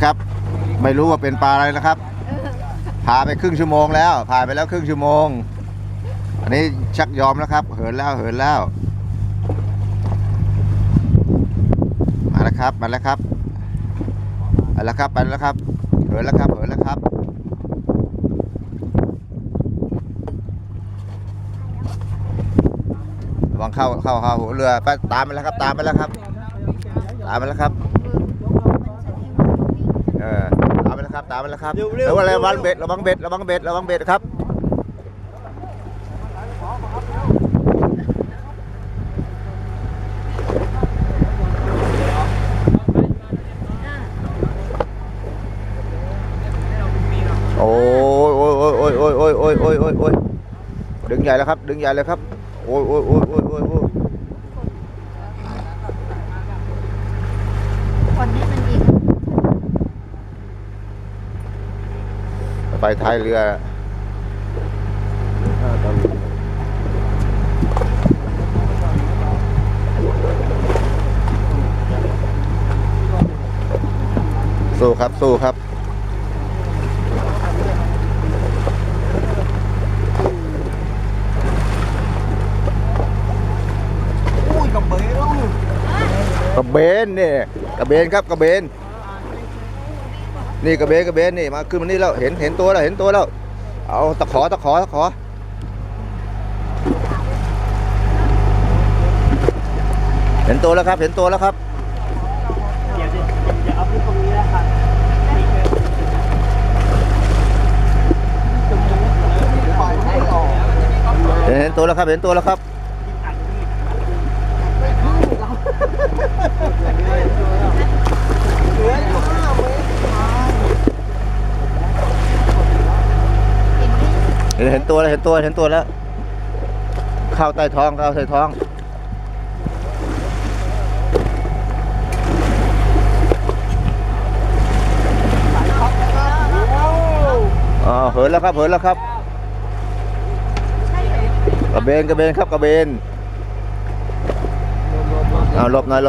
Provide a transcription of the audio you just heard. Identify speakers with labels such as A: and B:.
A: นะครับ ไม่รู้ว่าเป็นปลาอะไรนะครับพาไปครึ่งชั่วโมงแล้วผ่านไปแล้วครึ่งชั่วโมง อันนี้ชักยอมแล้วครับ เหินแล้วเหินแล้ว มาแล้วครับมาแล้วครับไปแล้วครับไปแล้วครับเหินแล้วครับเหินแล้วครับระวังเข้าเข้าเข้าหัวเรือไปตามไปแล้วครับ ตามไปแล้วครับ ตามไปแล้วครับ เออ ตามไปแล้วครับตามไปแล้วครับเร็วอะไรระวังเบ็ดระวังเบ็ดระวังเบ็ดระวังเบ็ดครับโอ้ยโอ้ยโอ้ยโอ้ยโอ้ยโอ้ยโอ้ยโอ้ยโอ้ยโอ้ยดึงใหญ่แล้วครับ ดึงใหญ่เลยครับ โอ้ยโอ้ยโอ้ยโอ้ยโอ้ยโอ้ย
B: คนนี้มันอีก
A: ไปท้ายเรือสู้ครับ สู้ครับ
C: อุ้ยกับเบล
A: กระเบนนี่กระเบนครับกระเบน นี่กระเบนกระเบนนี่มาขึ้นมานี่แล้วเห็นเห็นตัวแล้วเห็นตัวแล้ว เอาตะขอตะขอตะขอเห็นตัวแล้วครับ เห็นตัวแล้วครับ
C: เดี๋ยวเดี๋ยวเอาขึ้นตรงนี้นะครับปล่อยให้ออก
A: เห็นเห็นตัวแล้วครับเห็นตัวแล้วครับ
C: เหลืออยู่ห้าเมตร
A: เห็นตัวแล้วเห็นตัวเห็นตัวแล้ว เข้าใต้ท้องเข้าใต้ท้องอ๋อเหินแล้วครับเหินแล้วครับกระเบนกระเบนครับกระเบนเอาหลบหน่อย